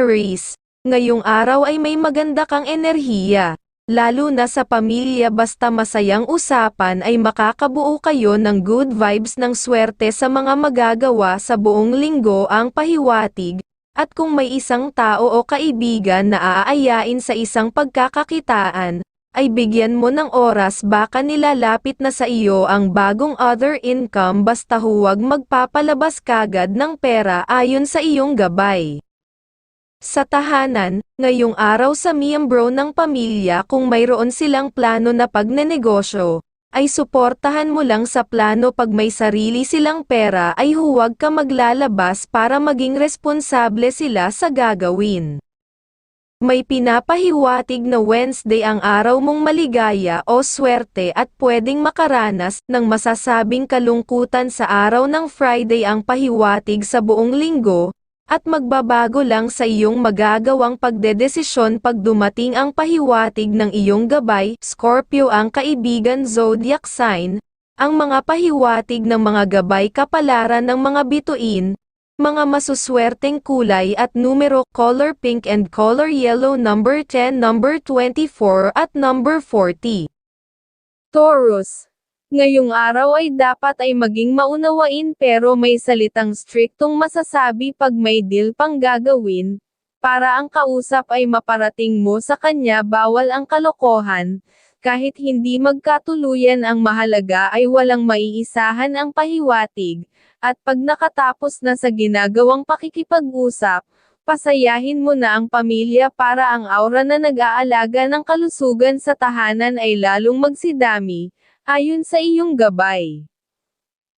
Aries, ngayong araw ay may maganda kang enerhiya. Lalo na sa pamilya basta masayang usapan ay makakabuo kayo ng good vibes ng swerte sa mga magagawa sa buong linggo ang pahiwatig, at kung may isang tao o kaibigan na aayain sa isang pagkakakitaan, ay bigyan mo ng oras baka nilalapit na sa iyo ang bagong other income basta huwag magpapalabas kagad ng pera ayon sa iyong gabay. Sa tahanan, ngayong araw sa miyembro ng pamilya kung mayroon silang plano na pagnenegosyo, ay suportahan mo lang sa plano pag may sarili silang pera ay huwag ka maglalabas para maging responsable sila sa gagawin. May pinapahiwatig na Wednesday ang araw mong maligaya o swerte at pwedeng makaranas ng masasabing kalungkutan sa araw ng Friday ang pahiwatig sa buong linggo, at magbabago lang sa iyong magagawang pagdedesisyon pag dumating ang pahiwatig ng iyong gabay, Scorpio ang kaibigan zodiac sign, ang mga pahiwatig ng mga gabay kapalaran ng mga bituin, mga masuswerteng kulay at numero color pink and color yellow number 10, number 24 at number 40. Taurus Ngayong araw ay dapat ay maging maunawain pero may salitang striktong masasabi pag may deal pang gagawin, para ang kausap ay maparating mo sa kanya bawal ang kalokohan, kahit hindi magkatuluyan ang mahalaga ay walang maiisahan ang pahiwatig, at pag nakatapos na sa ginagawang pakikipag-usap, pasayahin mo na ang pamilya para ang aura na nag-aalaga ng kalusugan sa tahanan ay lalong magsidami, ayon sa iyong gabay.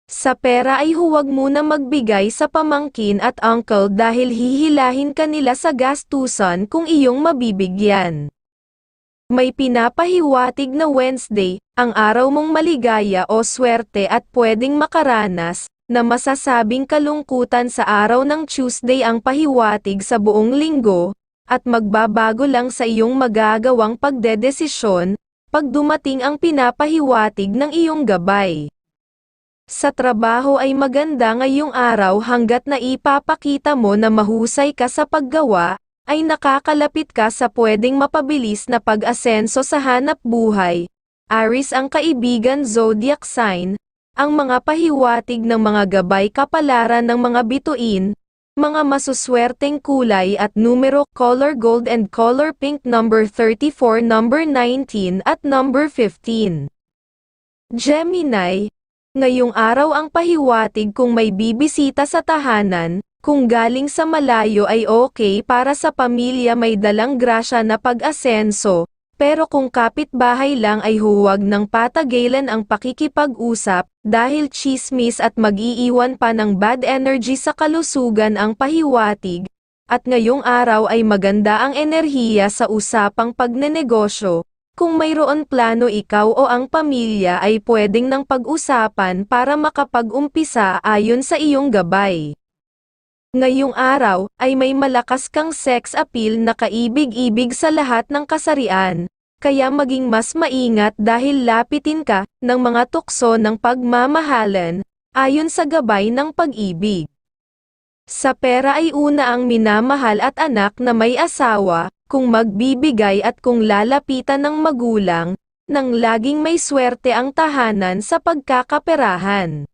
Sa pera ay huwag muna magbigay sa pamangkin at uncle dahil hihilahin ka nila sa gastusan kung iyong mabibigyan. May pinapahiwatig na Wednesday, ang araw mong maligaya o swerte at pwedeng makaranas, na masasabing kalungkutan sa araw ng Tuesday ang pahiwatig sa buong linggo, at magbabago lang sa iyong magagawang pagdedesisyon, pag dumating ang pinapahiwatig ng iyong gabay. Sa trabaho ay maganda ngayong araw hanggat na ipapakita mo na mahusay ka sa paggawa, ay nakakalapit ka sa pwedeng mapabilis na pag-asenso sa hanap buhay. Aris ang kaibigan zodiac sign, ang mga pahiwatig ng mga gabay kapalaran ng mga bituin, mga masuswerteng kulay at numero color gold and color pink number 34 number 19 at number 15. Gemini, ngayong araw ang pahiwatig kung may bibisita sa tahanan, kung galing sa malayo ay okay para sa pamilya may dalang grasya na pag-asenso, pero kung kapitbahay lang ay huwag ng patagalan ang pakikipag-usap, dahil chismis at mag-iiwan pa ng bad energy sa kalusugan ang pahiwatig, at ngayong araw ay maganda ang enerhiya sa usapang pagnenegosyo, kung mayroon plano ikaw o ang pamilya ay pwedeng ng pag-usapan para makapag-umpisa ayon sa iyong gabay. Ngayong araw, ay may malakas kang sex appeal na kaibig-ibig sa lahat ng kasarian, kaya maging mas maingat dahil lapitin ka ng mga tukso ng pagmamahalan, ayon sa gabay ng pag-ibig. Sa pera ay una ang minamahal at anak na may asawa, kung magbibigay at kung lalapitan ng magulang, nang laging may swerte ang tahanan sa pagkakaperahan.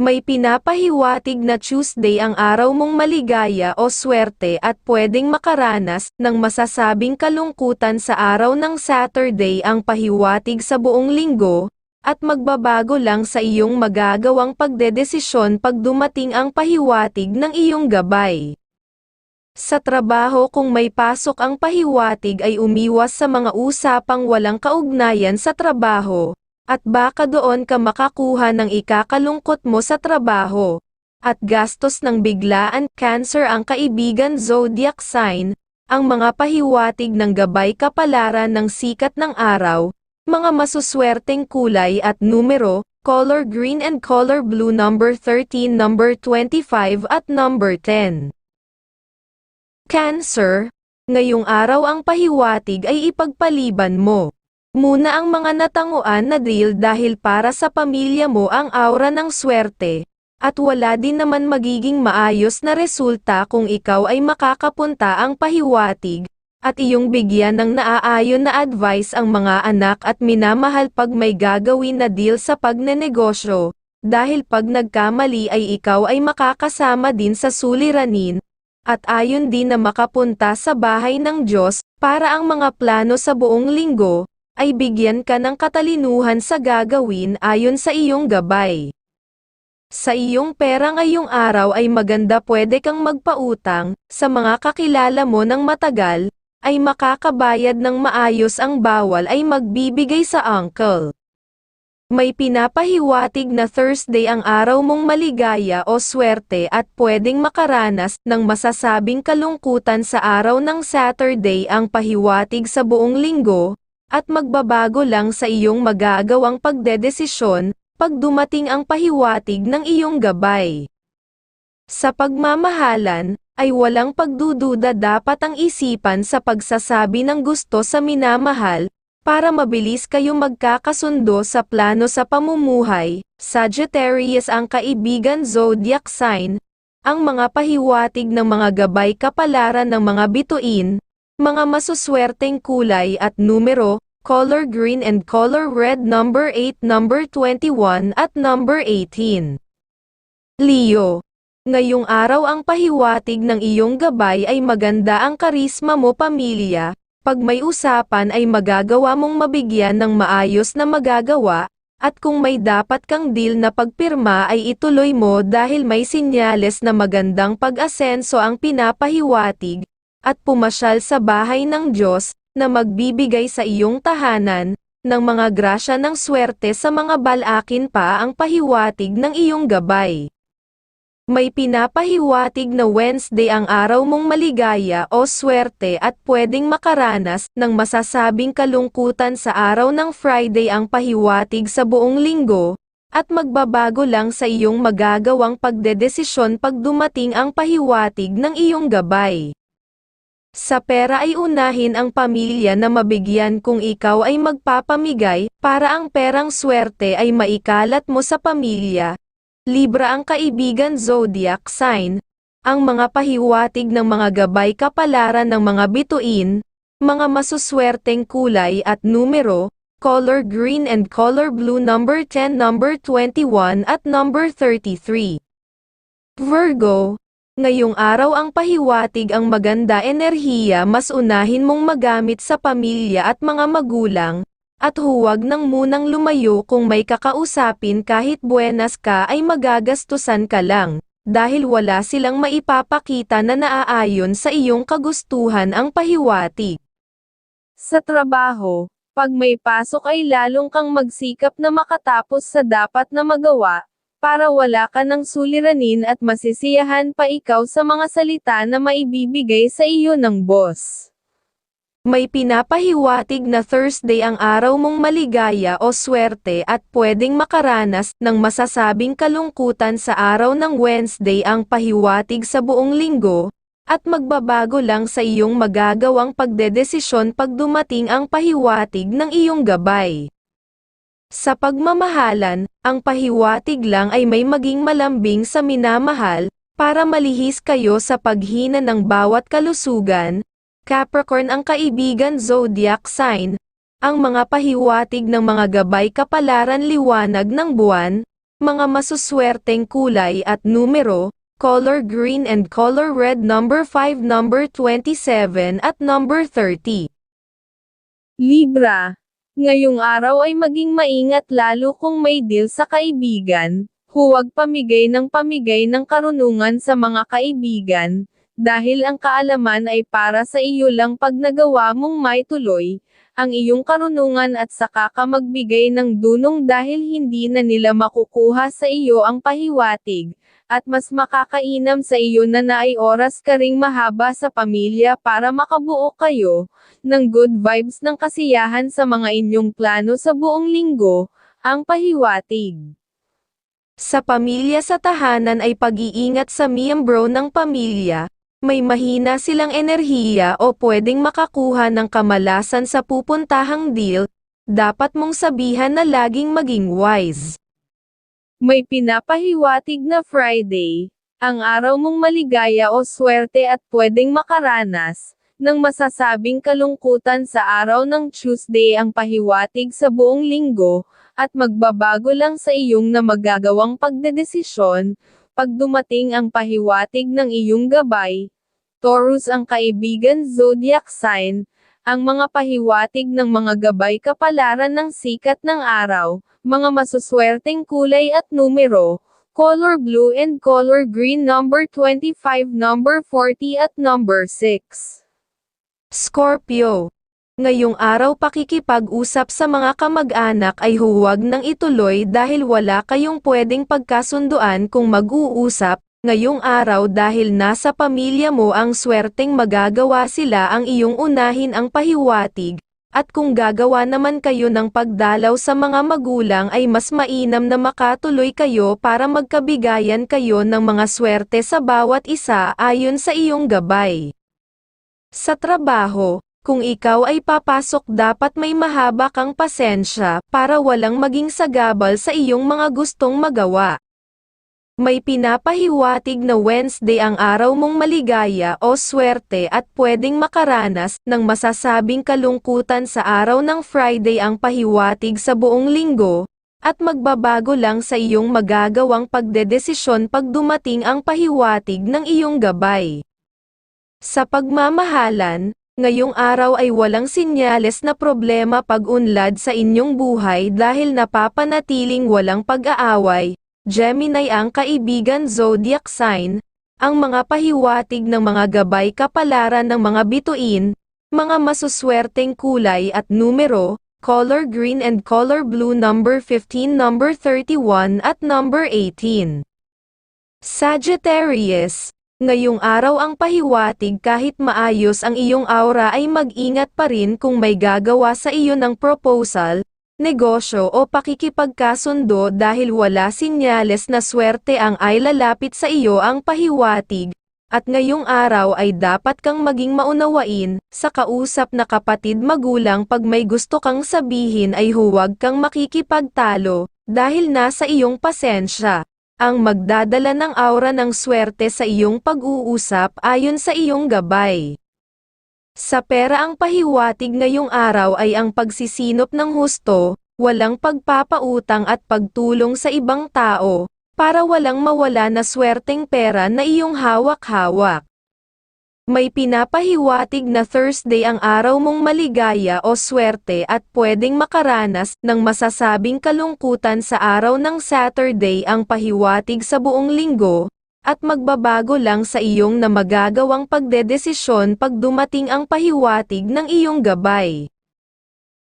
May pinapahiwatig na Tuesday ang araw mong maligaya o swerte at pwedeng makaranas ng masasabing kalungkutan sa araw ng Saturday ang pahiwatig sa buong linggo, at magbabago lang sa iyong magagawang pagdedesisyon pag dumating ang pahiwatig ng iyong gabay. Sa trabaho kung may pasok ang pahiwatig ay umiwas sa mga usapang walang kaugnayan sa trabaho, at baka doon ka makakuha ng ikakalungkot mo sa trabaho, at gastos ng biglaan, cancer ang kaibigan zodiac sign, ang mga pahiwatig ng gabay kapalaran ng sikat ng araw, mga masuswerteng kulay at numero, color green and color blue number 13 number 25 at number 10. Cancer, ngayong araw ang pahiwatig ay ipagpaliban mo. Muna ang mga natanguan na deal dahil para sa pamilya mo ang aura ng swerte, At wala din naman magiging maayos na resulta kung ikaw ay makakapunta ang pahiwatig, at iyong bigyan ng naaayon na advice ang mga anak at minamahal pag may gagawin na deal sa pagnenegosyo, dahil pag nagkamali ay ikaw ay makakasama din sa suliranin, at ayon din na makapunta sa bahay ng Diyos, para ang mga plano sa buong linggo, ay bigyan ka ng katalinuhan sa gagawin ayon sa iyong gabay. Sa iyong pera ngayong araw ay maganda pwede kang magpautang, sa mga kakilala mo ng matagal, ay makakabayad ng maayos ang bawal ay magbibigay sa uncle. May pinapahiwatig na Thursday ang araw mong maligaya o swerte at pwedeng makaranas ng masasabing kalungkutan sa araw ng Saturday ang pahiwatig sa buong linggo, at magbabago lang sa iyong magagawang pagdedesisyon, pag dumating ang pahiwatig ng iyong gabay. Sa pagmamahalan, ay walang pagdududa dapat ang isipan sa pagsasabi ng gusto sa minamahal, para mabilis kayo magkakasundo sa plano sa pamumuhay, Sagittarius ang kaibigan zodiac sign, ang mga pahiwatig ng mga gabay kapalaran ng mga bituin, mga masuswerteng kulay at numero, color green and color red number 8 number 21 at number 18. Leo. Ngayong araw ang pahiwatig ng iyong gabay ay maganda ang karisma mo pamilya, pag may usapan ay magagawa mong mabigyan ng maayos na magagawa, at kung may dapat kang deal na pagpirma ay ituloy mo dahil may sinyales na magandang pag-asenso ang pinapahiwatig, at pumasyal sa bahay ng Diyos, na magbibigay sa iyong tahanan, ng mga grasya ng swerte sa mga balakin pa ang pahiwatig ng iyong gabay. May pinapahiwatig na Wednesday ang araw mong maligaya o swerte at pwedeng makaranas ng masasabing kalungkutan sa araw ng Friday ang pahiwatig sa buong linggo, at magbabago lang sa iyong magagawang pagdedesisyon pag dumating ang pahiwatig ng iyong gabay. Sa pera ay unahin ang pamilya na mabigyan kung ikaw ay magpapamigay, para ang perang swerte ay maikalat mo sa pamilya, Libra ang kaibigan zodiac sign, ang mga pahiwatig ng mga gabay kapalaran ng mga bituin, mga masuswerteng kulay at numero, color green and color blue number 10 number 21 at number 33. Virgo, ngayong araw ang pahiwatig ang maganda enerhiya mas unahin mong magamit sa pamilya at mga magulang, at huwag nang munang lumayo kung may kakausapin kahit buenas ka ay magagastusan ka lang, dahil wala silang maipapakita na naaayon sa iyong kagustuhan ang pahiwatig. Sa trabaho, pag may pasok ay lalong kang magsikap na makatapos sa dapat na magawa, para wala ka ng suliranin at masisiyahan pa ikaw sa mga salita na maibibigay sa iyo ng boss. May pinapahiwatig na Thursday ang araw mong maligaya o swerte at pwedeng makaranas ng masasabing kalungkutan sa araw ng Wednesday ang pahiwatig sa buong linggo, at magbabago lang sa iyong magagawang pagdedesisyon pag dumating ang pahiwatig ng iyong gabay. Sa pagmamahalan, ang pahiwatig lang ay may maging malambing sa minamahal, para malihis kayo sa paghina ng bawat kalusugan, Capricorn ang kaibigan zodiac sign, ang mga pahiwatig ng mga gabay kapalaran liwanag ng buwan, mga masuswerteng kulay at numero, color green and color red number 5 number 27 at number 30. Libra, ngayong araw ay maging maingat lalo kung may deal sa kaibigan, huwag pamigay ng pamigay ng karunungan sa mga kaibigan, dahil ang kaalaman ay para sa iyo lang pag nagawa mong maituloy, ang iyong karunungan at saka ka magbigay ng dunong dahil hindi na nila makukuha sa iyo ang pahiwatig, at mas makakainam sa iyo na naay oras ka ring mahaba sa pamilya para makabuo kayo, ng good vibes ng kasiyahan sa mga inyong plano sa buong linggo, ang pahiwatig. Sa pamilya sa tahanan ay pag-iingat sa miyembro ng pamilya, may mahina silang enerhiya o pwedeng makakuha ng kamalasan sa pupuntahang deal, dapat mong sabihan na laging maging wise. May pinapahiwatig na Friday, ang araw mong maligaya o swerte at pwedeng makaranas, ng masasabing kalungkutan sa araw ng Tuesday ang pahiwatig sa buong linggo, at magbabago lang sa iyong na magagawang pagdedesisyon, pag dumating ang pahiwatig ng iyong gabay. Taurus ang kaibigan zodiac sign, ang mga pahiwatig ng mga gabay kapalaran ng sikat ng araw, mga masuswerteng kulay at numero, color blue and color green number 25 number 40 at number 6. Scorpio. Ngayong araw pakikipag-usap sa mga kamag-anak ay huwag nang ituloy dahil wala kayong pwedeng pagkasunduan kung mag-uusap, ngayong araw dahil nasa pamilya mo ang swerteng magagawa sila ang iyong unahin ang pahiwatig, at kung gagawa naman kayo ng pagdalaw sa mga magulang ay mas mainam na makatuloy kayo para magkabigayan kayo ng mga swerte sa bawat isa ayon sa iyong gabay. Sa trabaho, kung ikaw ay papasok dapat may mahaba kang pasensya para walang maging sagabal sa iyong mga gustong magawa. May pinapahiwatig na Wednesday ang araw mong maligaya o swerte at pwedeng makaranas ng masasabing kalungkutan sa araw ng Friday ang pahiwatig sa buong linggo, at magbabago lang sa iyong magagawang pagdedesisyon pag dumating ang pahiwatig ng iyong gabay. Sa pagmamahalan, ngayong araw ay walang sinyales na problema pag-unlad sa inyong buhay dahil napapanatiling walang pag-aaway, Gemini ang kaibigan zodiac sign, ang mga pahiwatig ng mga gabay kapalaran ng mga bituin, mga masuswerteng kulay at numero, color green and color blue number 15 number 31 at number 18. Sagittarius, ngayong araw ang pahiwatig kahit maayos ang iyong aura ay mag-ingat pa rin kung may gagawa sa iyo ng proposal, negosyo o pakikipagkasundo dahil wala sinyales na swerte ang ay lalapit sa iyo ang pahiwatig, at ngayong araw ay dapat kang maging maunawain, sa kausap na kapatid magulang pag may gusto kang sabihin ay huwag kang makikipagtalo, dahil nasa iyong pasensya. Ang magdadala ng aura ng swerte sa iyong pag-uusap ayon sa iyong gabay. Sa pera ang pahiwatig ngayong araw ay ang pagsisinop ng husto, walang pagpapautang at pagtulong sa ibang tao, para walang mawala na swerteng pera na iyong hawak-hawak. May pinapahiwatig na Thursday ang araw mong maligaya o swerte at pwedeng makaranas ng masasabing kalungkutan sa araw ng Saturday ang pahiwatig sa buong linggo, at magbabago lang sa iyong na magagawang pagdedesisyon pag dumating ang pahiwatig ng iyong gabay.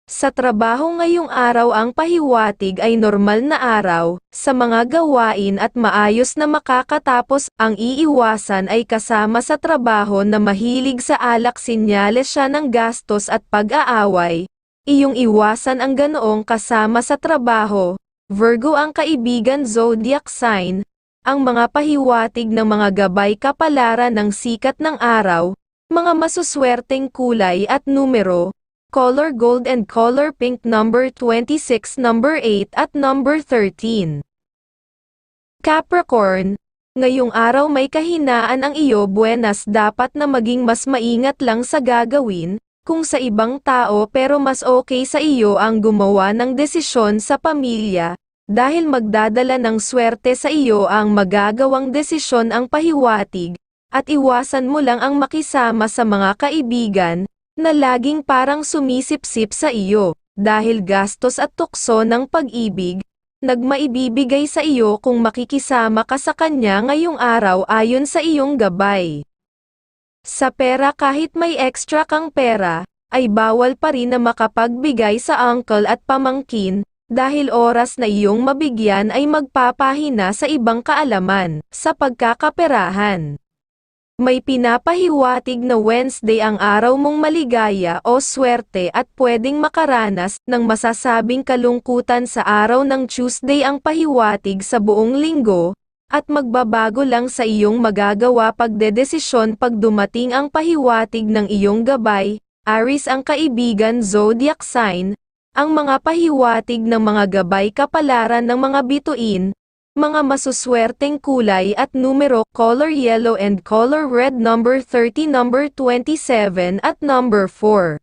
Sa trabaho ngayong araw ang pahiwatig ay normal na araw, sa mga gawain at maayos na makakatapos, ang iiwasan ay kasama sa trabaho na mahilig sa alak sinyales siya ng gastos at pag-aaway, iyong iwasan ang ganoong kasama sa trabaho, Virgo ang kaibigan zodiac sign, ang mga pahiwatig ng mga gabay kapalaran ng sikat ng araw, mga masuswerteng kulay at numero, color gold and color pink number 26 number 8 at number 13. Capricorn, ngayong araw may kahinaan ang iyo buenas dapat na maging mas maingat lang sa gagawin, kung sa ibang tao pero mas okay sa iyo ang gumawa ng desisyon sa pamilya, dahil magdadala ng swerte sa iyo ang magagawang desisyon ang pahiwatig, at iwasan mo lang ang makisama sa mga kaibigan, na laging parang sumisip-sip sa iyo, dahil gastos at tukso ng pag-ibig, nagmaibibigay sa iyo kung makikisama ka sa kanya ngayong araw ayon sa iyong gabay. Sa pera kahit may extra kang pera, ay bawal pa rin na makapagbigay sa uncle at pamangkin, dahil oras na iyong mabigyan ay magpapahina sa ibang kaalaman, sa pagkakaperahan. May pinapahiwatig na Wednesday ang araw mong maligaya o swerte at pwedeng makaranas ng masasabing kalungkutan sa araw ng Tuesday ang pahiwatig sa buong linggo, at magbabago lang sa iyong magagawa pagdedesisyon pag dumating ang pahiwatig ng iyong gabay, Aris ang kaibigan zodiac sign, ang mga pahiwatig ng mga gabay kapalaran ng mga bituin, mga masuswerteng kulay at numero color yellow and color red number 30 number 27 at number 4.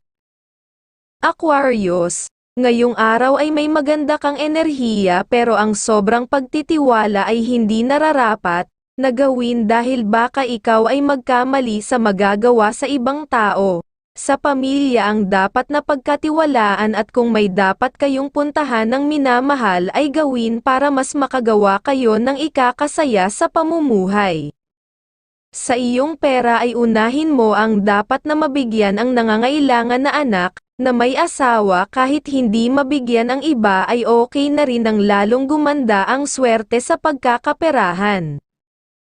Aquarius, ngayong araw ay may maganda kang enerhiya pero ang sobrang pagtitiwala ay hindi nararapat na gawin dahil baka ikaw ay magkamali sa magagawa sa ibang tao. Sa pamilya ang dapat na pagkatiwalaan at kung may dapat kayong puntahan ng minamahal ay gawin para mas makagawa kayo ng ikakasaya sa pamumuhay. Sa iyong pera ay unahin mo ang dapat na mabigyan ang nangangailangan na anak, na may asawa kahit hindi mabigyan ang iba ay okay na rin ang lalong gumanda ang swerte sa pagkakaperahan.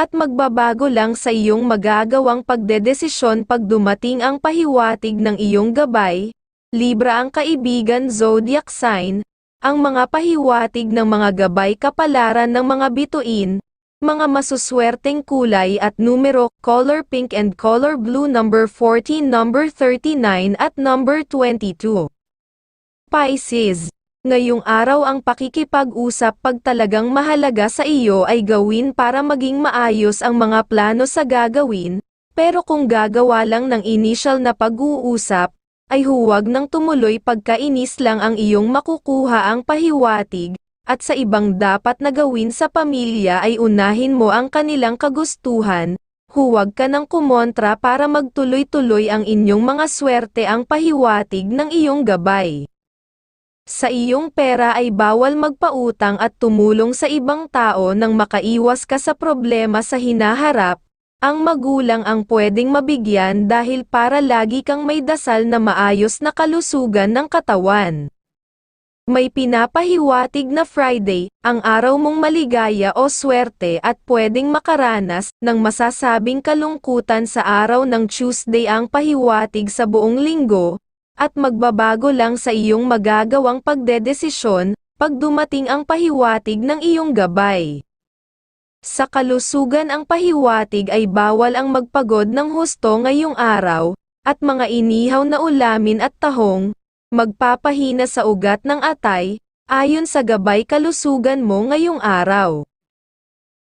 at magbabago lang sa iyong magagawang pagdedesisyon pag dumating ang pahiwatig ng iyong gabay, Libra ang kaibigan zodiac sign, ang mga pahiwatig ng mga gabay kapalaran ng mga bituin, mga masuswerteng kulay at numero, color pink and color blue number 14 number 39 at number 22. Pisces Ngayong araw ang pakikipag-usap pag talagang mahalaga sa iyo ay gawin para maging maayos ang mga plano sa gagawin, pero kung gagawa lang ng initial na pag-uusap, ay huwag nang tumuloy pagkainis lang ang iyong makukuha ang pahiwatig, at sa ibang dapat na gawin sa pamilya ay unahin mo ang kanilang kagustuhan, huwag ka nang kumontra para magtuloy-tuloy ang inyong mga swerte ang pahiwatig ng iyong gabay. Sa iyong pera ay bawal magpautang at tumulong sa ibang tao nang makaiwas ka sa problema sa hinaharap, ang magulang ang pwedeng mabigyan dahil para lagi kang may dasal na maayos na kalusugan ng katawan. May pinapahiwatig na Friday, ang araw mong maligaya o swerte at pwedeng makaranas ng masasabing kalungkutan sa araw ng Tuesday ang pahiwatig sa buong linggo, at magbabago lang sa iyong magagawang pagdedesisyon, pag dumating ang pahiwatig ng iyong gabay. Sa kalusugan ang pahiwatig ay bawal ang magpagod ng husto ngayong araw, at mga inihaw na ulamin at tahong, magpapahina sa ugat ng atay, ayon sa gabay kalusugan mo ngayong araw.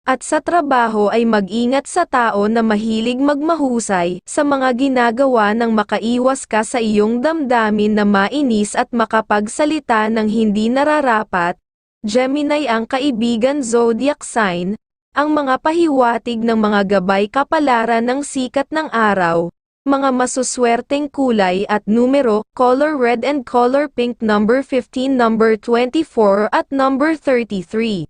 At sa trabaho ay mag-ingat sa tao na mahilig magmahusay sa mga ginagawa nang makaiwas ka sa iyong damdamin na mainis at makapagsalita ng hindi nararapat. Gemini ang kaibigan zodiac sign, ang mga pahiwatig ng mga gabay kapalaran ng sikat ng araw, mga masuswerteng kulay at numero, color red and color pink number 15 number 24 at number 33.